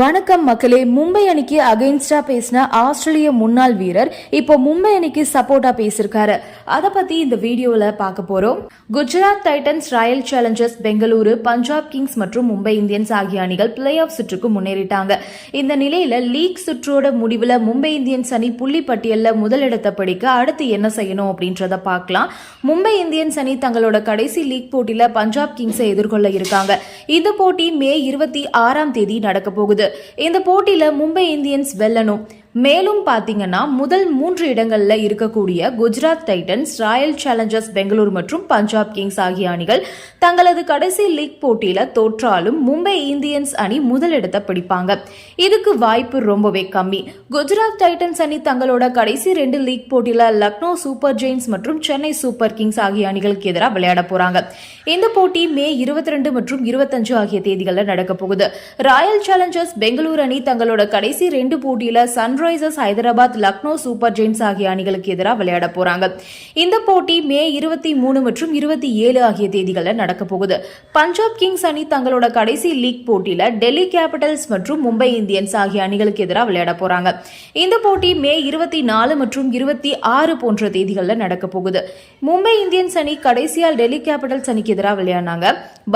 வணக்கம் மக்களே மும்பை அணிக்கு அகைன்ஸ்டா பேசின ஆஸ்திரேலிய முன்னாள் வீரர் இப்போ மும்பை அணிக்கு சப்போர்ட்டா பேசியிருக்காரு அத பத்தி இந்த வீடியோல பார்க்க போறோம். Gujarat titans royal challengers Bengaluru Punjab kings மற்றும் மும்பை இந்தியன்ஸ் ஆகிய அணிகள் பிளே ஆஃப் சுற்றுக்கு முன்னேறிட்டாங்க. இந்த நிலையில லீக் சுற்றோட முடிவுல மும்பை இந்தியன்ஸ் அணி புள்ளி பட்டியல்ல முதலிடத்தை படிக்க அடுத்து என்ன செய்யணும் அப்படின்றத பார்க்கலாம். மும்பை இந்தியன்ஸ் அணி தங்களோட கடைசி லீக் போட்டியில பஞ்சாப் கிங்ஸை எதிர்கொள்ள இருக்காங்க. இந்த போட்டி மே இருபத்தி ஆறாம் தேதி நடக்க போகுது. இந்த போட்டியில மும்பை இந்தியன்ஸ் வெல்லணும். மேலும் பார்த்தீங்கன்னா முதல் மூன்று இடங்களில் இருக்கக்கூடிய Gujarat titans royal challengers Bangalore மற்றும் பஞ்சாப் கிங்ஸ் ஆகிய அணிகள் தங்களது கடைசி லீக் போட்டியில தோற்றாலும் மும்பை இந்தியன்ஸ் அணி முதலிடத்தை பிடிப்பாங்க. இதுக்கு வாய்ப்பு ரொம்பவே கம்மி. குஜராத் டைட்டன்ஸ் அணி தங்களோட கடைசி ரெண்டு லீக் போட்டியில லக்னோ சூப்பர் ஜெயின்ஸ் மற்றும் சென்னை சூப்பர் கிங்ஸ் ஆகிய அணிகளுக்கு எதிராக விளையாட போறாங்க. இந்த போட்டி மே இருபத்தி ரெண்டு மற்றும் இருபத்தஞ்சு ஆகிய தேதிகளில் நடக்க போகுது. ராயல் சேலஞ்சர்ஸ் பெங்களூர் அணி தங்களோட கடைசி ரெண்டு போட்டியில sunrisers Hyderabad Lucknow super giants ஆகிய அணிகளுக்கு எதிராக விளையாட போறாங்க. இந்த போட்டி மே இருபத்தி மூணு மற்றும் இருபத்தி ஏழு ஆகிய தேதிகளில் நடக்க போகுது. பஞ்சாப் கிங்ஸ் அணி தங்களோட கடைசி லீக் போட்டியில டெல்லி கேபிட்டல்ஸ் மற்றும் மும்பை இந்தியன்ஸ் ஆகிய அணிகளுக்கு எதிராக விளையாட போறாங்க. இந்த போட்டி மே இருபத்தி நாலு மற்றும் இருபத்தி ஆறு போன்ற தேதிகளில் நடக்க போகுது. மும்பை இந்தியன்ஸ் அணி கடைசியால் டெல்லி கேபிட்டல்ஸ் அணிக்கு எதிராக விளையாடினாங்க.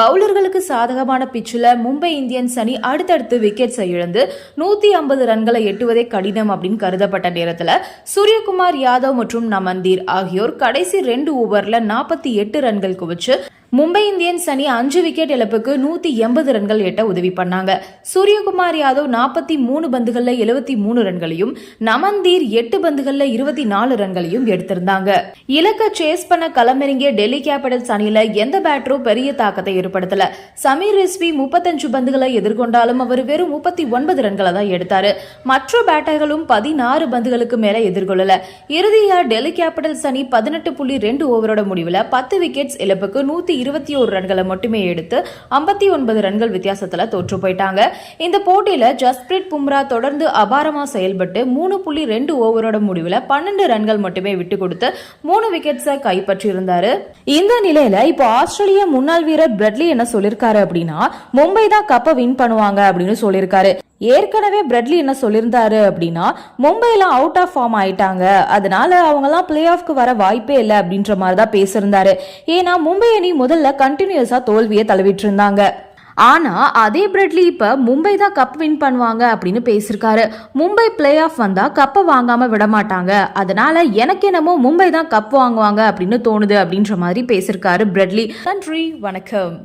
பவுலர்களுக்கு சாதகமான பிச்சில் மும்பை இந்தியன்ஸ் அணி அடுத்தடுத்து விக்கெட்ஸை இழந்து நூத்தி ஐம்பது ரன்களை எட்டுவதே கடினம் அப்படின்னு கருதப்பட்ட நேரத்தில் சூரியகுமார் யாதவ் மற்றும் நமந்தீர் ஆகியோர் கடைசி ரெண்டு ஓவரில் நாற்பத்தி எட்டு ரன்கள் குவிச்சு மும்பை இந்தியன்ஸ் அணி அஞ்சு விக்கெட் இழப்புக்கு நூத்தி எண்பது ரன்கள் எட்ட உதவி பண்ணாங்க. சூரியகுமார் யாதவ் நாற்பத்தி மூணு பந்துகள்ல எழுபத்தி மூணு ரன்களையும் நமந்தீர் எட்டு பந்துகள்ல இருபத்தி நாலு ரன்களையும் எடுத்திருந்தாங்க. இலக்க சேஸ் பண்ண களமிறங்கிய டெல்லி கேபிட்டல்ஸ் அணியில எந்த பேட்டரும் பெரிய தாக்கத்தை ஏற்படுத்தல. சமீர் ரிஸ்வி முப்பத்தஞ்சு பந்துகளை எதிர்கொண்டாலும் அவர் வெறும் முப்பத்தி ஒன்பது ரன்களை தான் எடுத்தாரு. மற்ற பேட்டர்களும் பதினாறு பந்துகளுக்கு மேல எதிர்கொள்ளல. இறுதியா டெல்லி கேபிட்டல்ஸ் அணி பதினெட்டு புள்ளி ரெண்டு ஓவரோட முடிவுல பத்து விக்கெட்ஸ் இழப்புக்கு நூத்தி இருபத்தி ஒரு ரன்களை மட்டுமே எடுத்து ஐம்பத்தி ஒன்பது ரன்கள் வித்தியாசத்துல தோற்று போயிட்டாங்க. இந்த போட்டியில ஜஸ்பிரீத் பும்ரா தொடர்ந்து அபாரமா செயல்பட்டு மூணு புள்ளி ரெண்டு ஓவரோட முடிவுல பன்னெண்டு ரன்கள் மட்டுமே விட்டு கொடுத்து மூணு விக்கெட்ஸை கைப்பற்றி இருந்தாரு இந்த நிலையில இப்போ ஆஸ்திரேலிய முன்னாள் வீரர் பிரெட்லி என்ன சொல்லிருக்காரு அப்படின்னா மும்பை தான் கப்பை வின் பண்ணுவாங்க அப்படின்னு சொல்லியிருக்காரு ஏற்கனவே பிரெட்லி என்ன சொல்லியிருந்தாரு அப்படின்னா மும்பையில் அவுட் ஆஃப் ஃபார்ம் ஆயிட்டாங்க. அதனால அவங்கலாம் பிளே ஆஃப்க்கு வர வாய்ப்பே இல்லை அப்படின்ற மாதிரி தான் பேசியிருந்தாரு. ஏன்னா மும்பை அணி முதல்ல கண்டினியூஸா தோல்வியை தழுவிட்டு இருந்தாங்க ஆனா அதே பிரெட்லி இப்ப மும்பை தான் கப் வின் பண்ணுவாங்க அப்படின்னு பேசியிருக்காரு. மும்பை பிளே ஆஃப் வந்தா கப்பை வாங்காம விட மாட்டாங்க. அதனால எனக்கு என்னமோ மும்பை தான் கப் வாங்குவாங்க அப்படின்னு தோணுது அப்படின்ற மாதிரி பேசியிருக்காரு பிரெட்லி. நன்றி வணக்கம்.